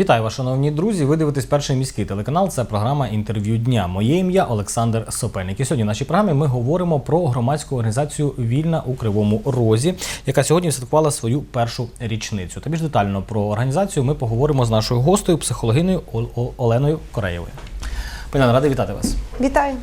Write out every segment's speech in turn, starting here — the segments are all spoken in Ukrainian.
Вітаю вас, шановні друзі. Ви дивитесь перший міський телеканал. Це програма інтерв'ю дня. Моє ім'я Олександр Сопельник. І сьогодні в нашій програмі ми говоримо про громадську організацію Вільна у Кривому Розі, яка сьогодні святкувала свою першу річницю. Та більш детально про організацію ми поговоримо з нашою гостею, психологиною Оленою Кореєвою. Пані радий вітати вас. Вітаю.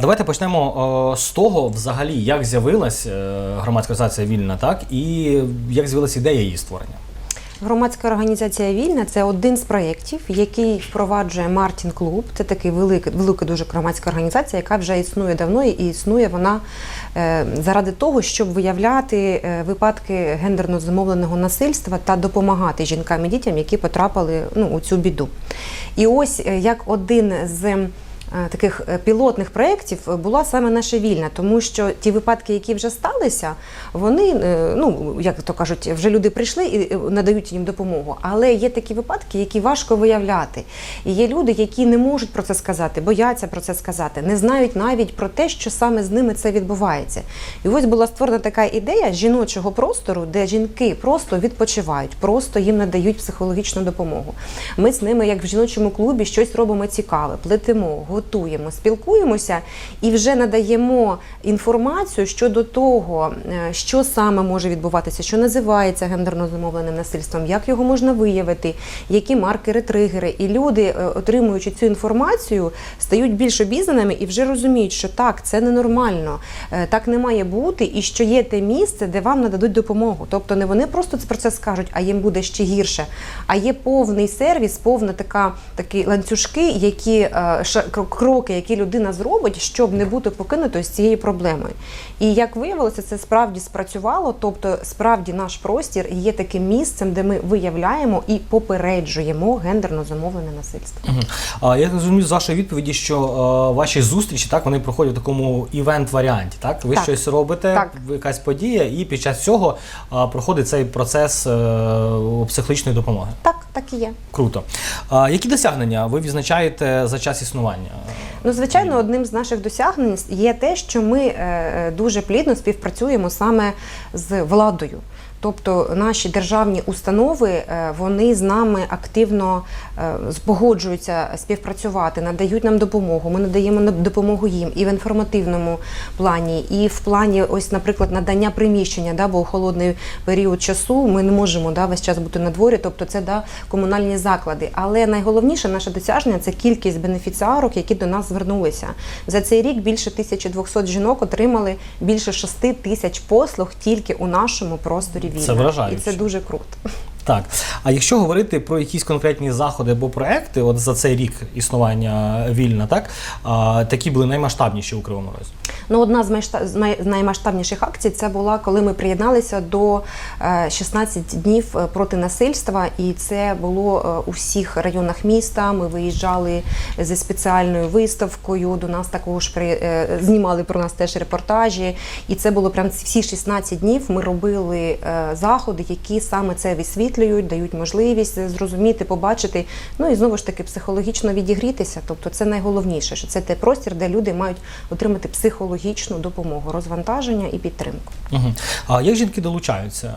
Давайте почнемо з того, взагалі, як з'явилась е, громадська організація Вільна, так і як з'явилася ідея її створення. Громадська організація Вільна це один з проєктів, який впроваджує Мартін Клуб. Це такий велика, велика дуже громадська організація, яка вже існує давно і існує вона е, заради того, щоб виявляти е, випадки гендерно зумовленого насильства та допомагати жінкам і дітям, які потрапили ну, у цю біду. І ось е, як один з таких е, пілотних проєктів е, була саме наша вільна, тому що ті випадки, які вже сталися, вони е, ну як то кажуть, вже люди прийшли і е, надають їм допомогу. Але є такі випадки, які важко виявляти. І є люди, які не можуть про це сказати, бояться про це сказати, не знають навіть про те, що саме з ними це відбувається. І ось була створена така ідея жіночого простору, де жінки просто відпочивають, просто їм надають психологічну допомогу. Ми з ними, як в жіночому клубі, щось робимо цікаве, плетемо, готуємо, спілкуємося і вже надаємо інформацію щодо того, е, що саме може відбуватися, що називається гендерно зумовленим насильством, як його можна виявити, які маркери, тригери. І люди, е, отримуючи цю інформацію, стають більш обізнаними і вже розуміють, що так, це ненормально, е, так не має бути, і що є те місце, де вам нададуть допомогу. Тобто не вони просто про це скажуть, а їм буде ще гірше. А є повний сервіс, повна така такі ланцюжки, які кроки, які людина зробить, щоб не бути покинутою з цією проблемою. І як виявилося, це справді спрацювало. Тобто, справді наш простір є таким місцем, де ми виявляємо і попереджуємо гендерно замовлене насильство. А я розумію з вашої відповіді, що е, ваші зустрічі так вони проходять в такому івент-варіанті. Так, ви Так. щось робите, Так. якась подія, і під час цього е, проходить цей процес е, психологічної допомоги. Так, так і є. Круто. Які досягнення ви відзначаєте за час існування? Ну, звичайно, одним з наших досягнень є те, що ми е, дуже плідно співпрацюємо саме з владою. Тобто наші державні установи е, вони з нами активно е, погоджуються співпрацювати, надають нам допомогу. Ми надаємо на- допомогу їм і в інформативному плані, і в плані, ось, наприклад, надання приміщення, да, бо у холодний період часу ми не можемо да, весь час бути на дворі, тобто це да, комунальні заклади. Але найголовніше наше досягнення це кількість бенефіціарок, які до нас звернулися. За цей рік більше 1200 жінок отримали більше 6 тисяч послуг тільки у нашому просторі війни. Це вражаюче. І це дуже круто. Так. А якщо говорити про якісь конкретні заходи або проекти, от за цей рік існування вільна, так а, такі були наймасштабніші у Кривому Розі. Ну, одна з, наймасштабніших акцій це була, коли ми приєдналися до е, 16 днів е, проти насильства, і це було е, у всіх районах міста. Ми виїжджали зі спеціальною виставкою. До нас також при е, знімали про нас теж репортажі. І це було прям всі 16 днів. Ми робили е, заходи, які саме це висвітлюють, дають можливість зрозуміти, побачити. Ну і знову ж таки психологічно відігрітися. Тобто, це найголовніше, що це той простір, де люди мають отримати психологічну допомогу, розвантаження і підтримку. Угу. А як жінки долучаються?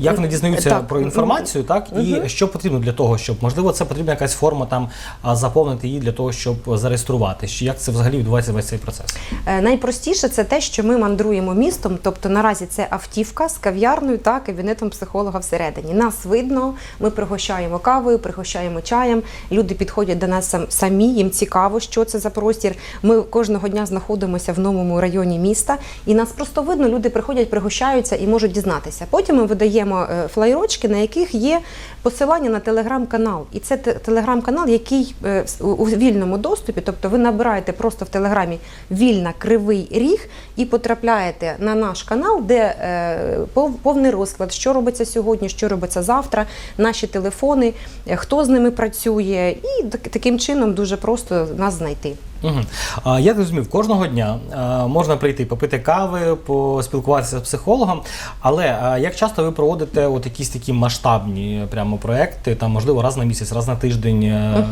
Як вони дізнаються Так. про інформацію, так і що потрібно для того, щоб можливо це потрібна якась форма там заповнити її для того, щоб зареєструвати? Чи як це взагалі відбувається весь цей процес? Е, Найпростіше це те, що ми мандруємо містом. Тобто наразі це автівка з кав'ярною та кабінетом психолога всередині. Нас видно, ми пригощаємо кавою, пригощаємо чаєм. Люди підходять до нас сам- самі, їм цікаво, що це за простір. Ми кожного дня знаходимося в новому районі міста, і нас просто видно. Люди приходять, пригощаються і можуть дізнатися. Потім ми видаємо е, флайрочки, на яких є посилання на телеграм-канал. І це телеграм-канал, який е, у- вільному доступі. Тобто ви набираєте просто в телеграмі вільна кривий ріг і потрапляєте на наш канал, де е, повний розклад, що робиться сьогодні, що робиться завтра, наші телефони, хто з ними працює, і таким чином дуже просто нас знайти. Угу. А, я зрозумів, кожного дня а, можна прийти попити кави, поспілкуватися з психологом. Але а, як часто ви проводите от якісь такі масштабні прямо проекти, там можливо раз на місяць, раз на тиждень, е,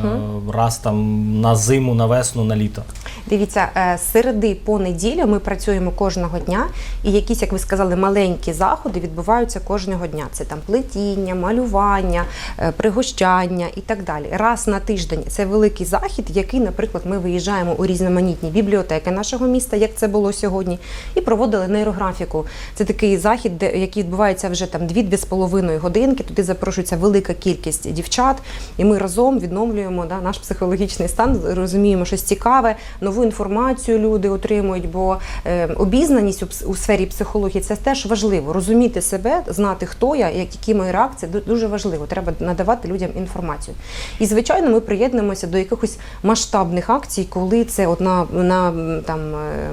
раз там на зиму, на весну, на літо? Дивіться, е, з середи по неділю ми працюємо кожного дня, і якісь, як ви сказали, маленькі заходи відбуваються кожного дня. Це там плетіння, малювання, е, пригощання і так далі. Раз на тиждень це великий захід, який, наприклад, ми виїжджаємо у різноманітні бібліотеки нашого міста, як це було сьогодні, і проводили нейрографіку. Це такий захід, який відбувається вже там 2-2,5 годинки. Туди запрошується велика кількість дівчат, і ми разом відновлюємо да, наш психологічний стан, розуміємо щось цікаве, нову інформацію люди отримують, бо е, обізнаність у, у сфері психології це теж важливо. Розуміти себе, знати, хто я, які мої реакції, дуже важливо. Треба надавати людям інформацію. І звичайно, ми приєднуємося до якихось масштабних акцій, коли це от на, на там е,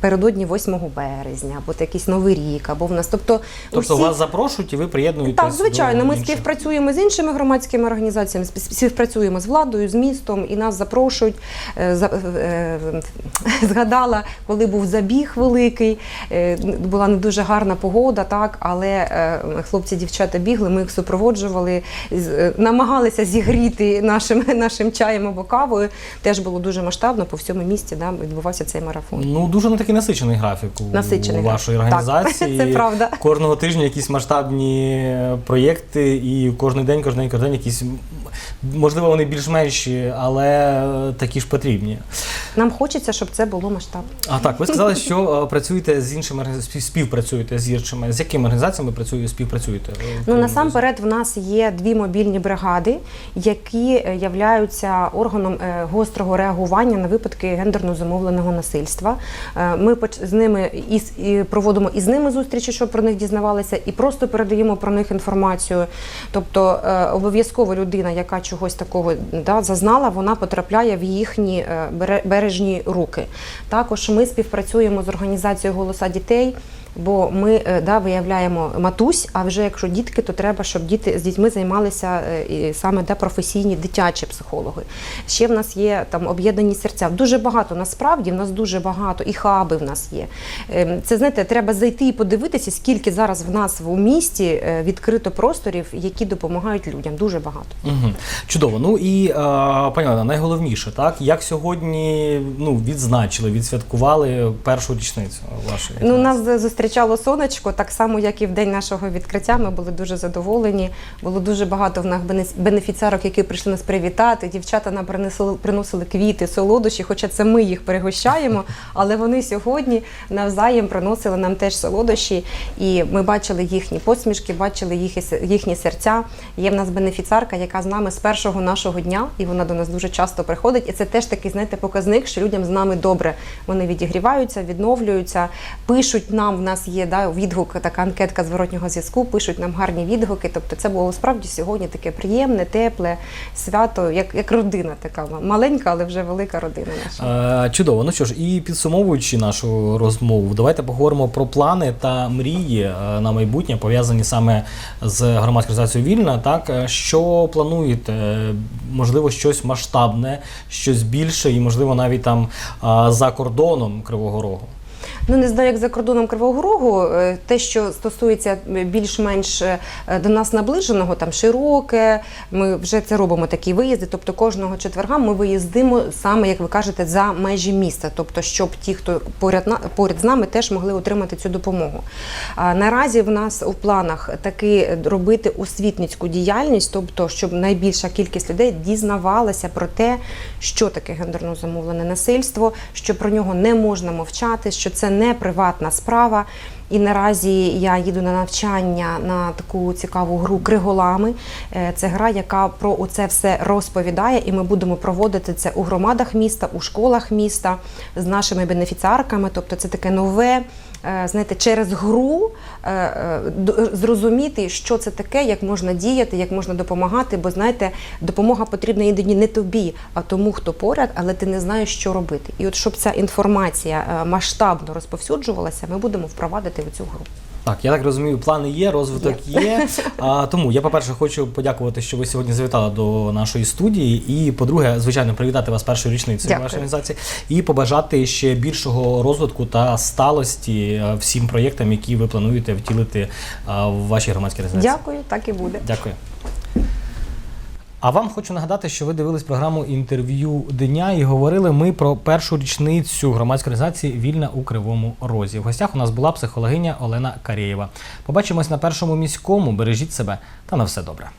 передодні 8 березня, або якийсь новий рік, або в нас. Тобто, Тобто усі- вас запрошують і ви приєднуєтесь так, звичайно, ми співпрацюємо з іншими громадськими організаціями, спів- співпрацюємо з владою, з містом, і нас запрошують. Е, е, Згадала, коли був забіг великий, була не дуже гарна погода, так, але е, хлопці, дівчата бігли, ми їх супроводжували, намагалися зігріти нашим, нашим чаєм або кавою. Теж було дуже масштабно по всьому місті. Да, відбувався цей марафон. Ну дуже на такий насичений графік у Насичений вашої графік. Так, організації. це правда. Кожного тижня якісь масштабні е, проєкти, і кожен день, кожен день, кожен день якісь можливо вони більш менші, але е, такі ж потрібні. Нам хочеться, щоб це було масштабно. А так, ви сказали, що е, працюєте з іншими співпрацюєте з іншими. З якими організаціями працюєте, співпрацюєте? е, Ну насамперед, в нас є дві мобільні бригади, які являються органом гострого реагування на випадки гендерно замовленого насильства. Ми з ними і, проводимо і з ними зустрічі, щоб про них дізнавалися, і просто передаємо про них інформацію. Тобто обов'язково людина, яка чогось такого да, зазнала, вона потрапляє в їхні е, бережні руки. Також ми співпрацюємо з організацією Голоса дітей. Бо ми е, да, виявляємо матусь, а вже якщо дітки, то треба, щоб діти з дітьми займалися е, саме да, професійні дитячі психологи. Ще в нас є там об'єднані серця. Дуже багато насправді в нас дуже багато, і хаби в нас є. Ем, Це знаєте, треба зайти і подивитися, скільки зараз в нас в місті е, відкрито просторів, які допомагають людям. Дуже багато. Угу. Чудово. Ну і пані Олена, найголовніше, так як сьогодні ну відзначили, відсвяткували першу річницю вашої Ну, нас зустрічало сонечко, так само, як і в день нашого відкриття. Ми були дуже задоволені. Було дуже багато в нас бенеф- бенефіціарок, які прийшли нас привітати. Дівчата нам принесли, приносили квіти, солодощі, хоча це ми їх пригощаємо. Але вони сьогодні навзаєм приносили нам теж солодощі. І ми бачили їхні посмішки, бачили се- їхні серця. Є в нас бенефіціарка, яка з нами з першого нашого дня, і вона до нас дуже часто приходить. І це теж такий, знаєте, показник, що людям з нами добре. Вони відігріваються, відновлюються, пишуть нам. В нас є да, відгук, така анкетка зворотнього зв'язку, пишуть нам гарні відгуки. Тобто, це було справді сьогодні таке приємне, тепле свято, як, як родина така маленька, але вже велика родина наша. Чудово. Ну що ж, і підсумовуючи нашу розмову, давайте поговоримо про плани та мрії е, на майбутнє, пов'язані саме з громадською організацією Вільна. Так, Е, що плануєте? Е, Можливо, щось масштабне, щось більше, і можливо навіть там за кордоном Кривого Рогу. Ну не знаю, як за кордоном Кривого Рогу, е, те, що стосується більш-менш е, до нас наближеного, там широке. Ми вже це робимо такі виїзди. Тобто кожного четверга ми виїздимо саме, як ви кажете, за межі міста. Тобто, щоб ті, хто поряд поряд з нами, теж могли отримати цю допомогу. А наразі в нас у планах таки робити освітницьку діяльність, тобто, щоб найбільша кількість людей дізнавалася про те, що таке гендерно замовлене насильство, що про нього не можна мовчати, що це не приватна справа. І наразі я їду на навчання на таку цікаву гру Криголами. Е, Це гра, яка про це все розповідає, і ми будемо проводити це у громадах міста, у школах міста з нашими бенефіціарками. Тобто, це таке нове. Е, Знаєте, через гру е, е, зрозуміти, що це таке, як можна діяти, як можна допомагати. Бо знаєте, допомога потрібна іноді не тобі, а тому, хто поряд, але ти не знаєш, що робити. І от щоб ця інформація масштабно розповсюджувалася, ми будемо впровадити в цю гру. Так, я так розумію, плани є, розвиток є. А, тому я, по-перше, хочу подякувати, що ви сьогодні завітали до нашої студії. І, по-друге, звичайно, привітати вас першою річницею Дякую. вашої організації і побажати ще більшого розвитку та сталості е, всім проєктам, які ви плануєте втілити е, в вашій громадській організації. Дякую, так і буде. Дякую. А вам хочу нагадати, що ви дивились програму інтерв'ю дня і говорили ми про першу річницю громадської організації Вільна у Кривому Розі. В гостях у нас була психологиня Олена Карєєва. Побачимось на першому міському. Бережіть себе та на все добре.